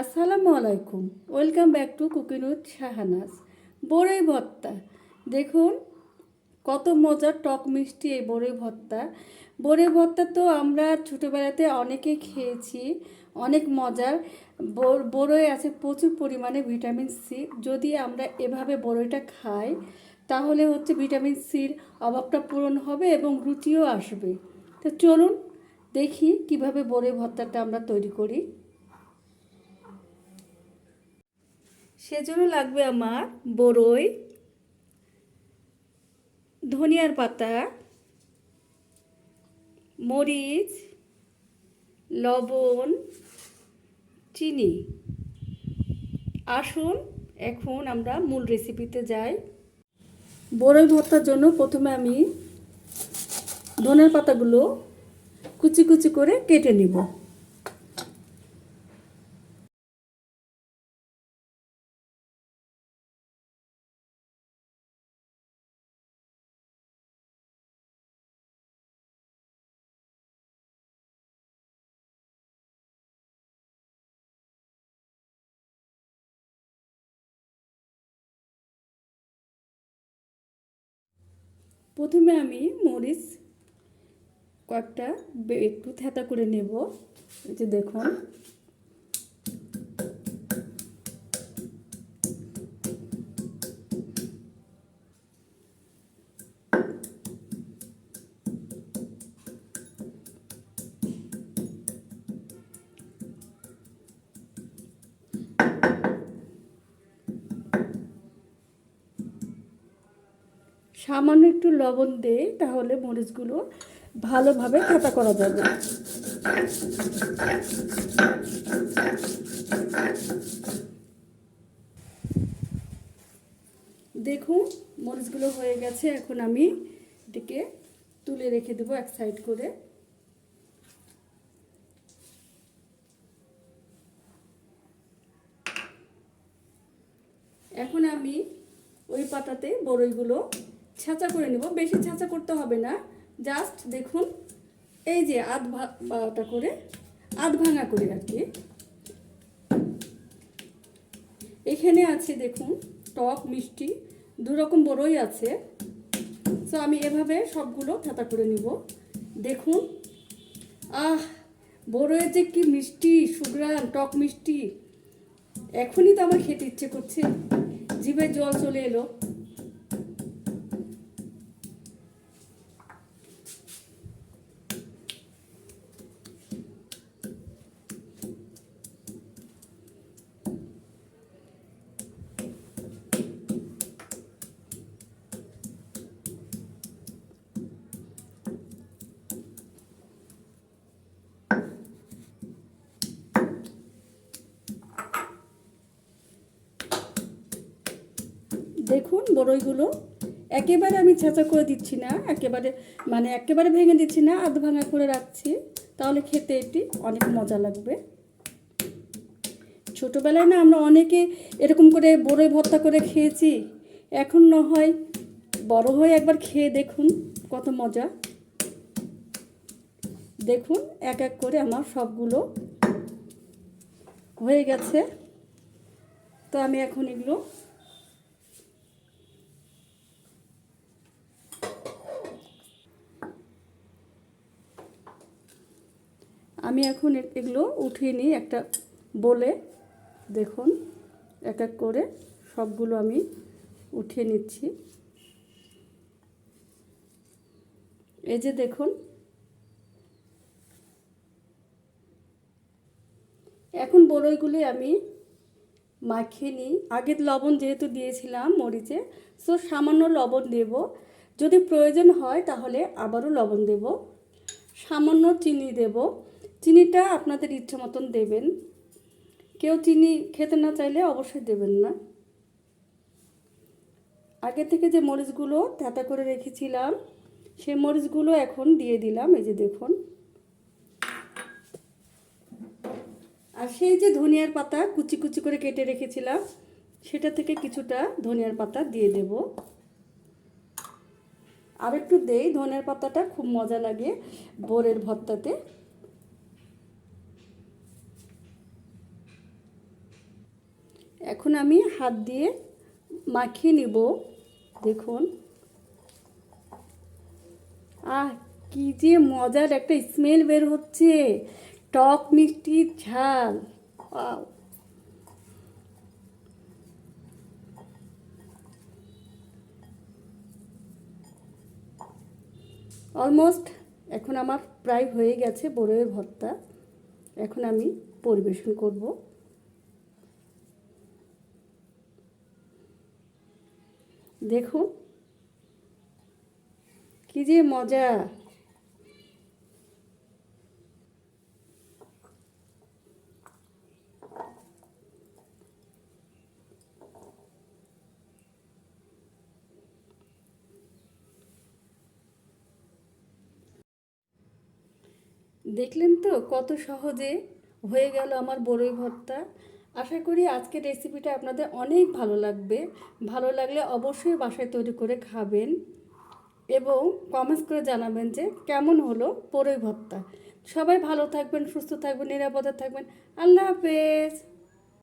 আসসালামু আলাইকুম। Welcome back to cooking with Shahnaz. বড়ই ভর্তা। দেখুন, কত মজার টক মিষ্টি এই বড়ই ভর্তা। বড়ই ভর্তা তো আমরা ছোটোবেলাতে অনেকে খেয়েছি, অনেক মজার। বড়ই আছে প্রচুর পরিমাণে ভিটামিন সি। যদি আমরা এভাবে বড়ইটা খাই, তাহলে হচ্ছে ভিটামিন সির অভাবটা পূরণ হবে এবং রুচিও আসবে। তো চলুন দেখি কীভাবে বড়ই ভর্তাটা আমরা তৈরি করি। সেজন্য লাগবে আমার বড়ই ধনিয়ার পাতা, মরিচ, লবণ, চিনি। আসুন, এখন আমরা মূল রেসিপিতে যাই। বড়ই ভর্তার জন্য প্রথমে আমি ধনের পাতাগুলো কুচি কুচি করে কেটে নিব। প্রথমে আমি মরিচ কয়েকটা একটু থেতা করে নেব। যে দেখুন। সামান্য একটু লবণ দেই তাহলে মরিচগুলো ভালোভাবে থেতা করা যাবে। দেখুন, মরিচগুলো হয়ে গেছে। এখন আমি এটিকে তুলে রেখে দেবো এক সাইড করে। এখন আমি ওই পাতাতে বড়ইগুলো ছাঁচা করে নেব, বেশি ছাঁচা করতে হবে না। জাস্ট দেখুন, এই যে আধ ভাটা করে আধ ভাঙা করে আর কি। এখানে আছে দেখুন, টক, মিষ্টি, দু রকম বড়ই আছে। সো আমি এভাবে সবগুলো ছাতা করে নিব। দেখুন, আহ, বড়ইয়ের যে কি মিষ্টি সুগ্রান টক মিষ্টি। এখনই তো আমার খেতে ইচ্ছে করছে। জিভে জল চলে এলো। দেখুন বড়ইগুলো। একেবারে আমি ছেঁচা করে দিচ্ছি না, একেবারে মানে একেবারে ভেঙে দিচ্ছি না, আধ ভাঙা করে রাখছি। তাহলে খেতে এটি অনেক মজা লাগবে। ছোটোবেলায় না আমরা অনেকে এরকম করে বড়ই ভর্তা করে খেয়েছি। এখন না হয় বড় হয়ে একবার খেয়ে দেখুন কত মজা। দেখুন এক এক করে আমার সবগুলো হয়ে গেছে। তো আমি এখন এগুলো আমি এখন এগুলো উঠিয়ে নিই একটা বলে। দেখুন, এক এক করে সবগুলো আমি উঠিয়ে নিচ্ছি। এই যে দেখুন, এখন বড়ইগুলি আমি মাখিয়ে নিই। আগে লবণ যেহেতু দিয়েছিলাম মরিচে সো সামান্য লবণ দেব। যদি প্রয়োজন হয় তাহলে আবারও লবণ দেব। সামান্য চিনি দেব। চিনিটা আপনাদের ইচ্ছে মতন দেবেন। কেউ চিনি খেতে না চাইলে অবশ্যই দেবেন না। আগে থেকে যে মরিচগুলো থেতা করে রেখেছিলাম, সেই মরিচগুলো এখন দিয়ে দিলাম, এই যে দেখুন। আর সেই যে ধনিয়ার পাতা কুচি কুচি করে কেটে রেখেছিলাম, সেটা থেকে কিছুটা ধনিয়ার পাতা দিয়ে দেব। আর একটু দেই, ধনিয়ার পাতাটা খুব মজা লাগে বোরের ভর্তাতে। এখন আমি হাত দিয়ে মাখিয়ে নিব। দেখুন। আহ, কি যে মজার একটা স্মেল বের হচ্ছে। টক মিষ্টি ঝাল! অলমোস্ট এখন আমার প্রায় হয়ে গেছে বড়ইয়ের ভর্তা। এখন আমি পরিবেশন করব। দেখুন। কি যে মজা। দেখলেন তো কত সহজে হয়ে গেল আমার বড়ই ভর্তা। আশা করি আজকের রেসিপিটা আপনাদের অনেক ভালো লাগবে। ভালো লাগলে অবশ্যই বাসায় তৈরি করে খাবেন এবং কমেন্টস করে জানাবেন যে কেমন হলো বড়ই ভর্তা। সবাই ভালো থাকবেন, সুস্থ থাকবেন, নিরাপদে থাকবেন। আল্লাহ হাফেজ।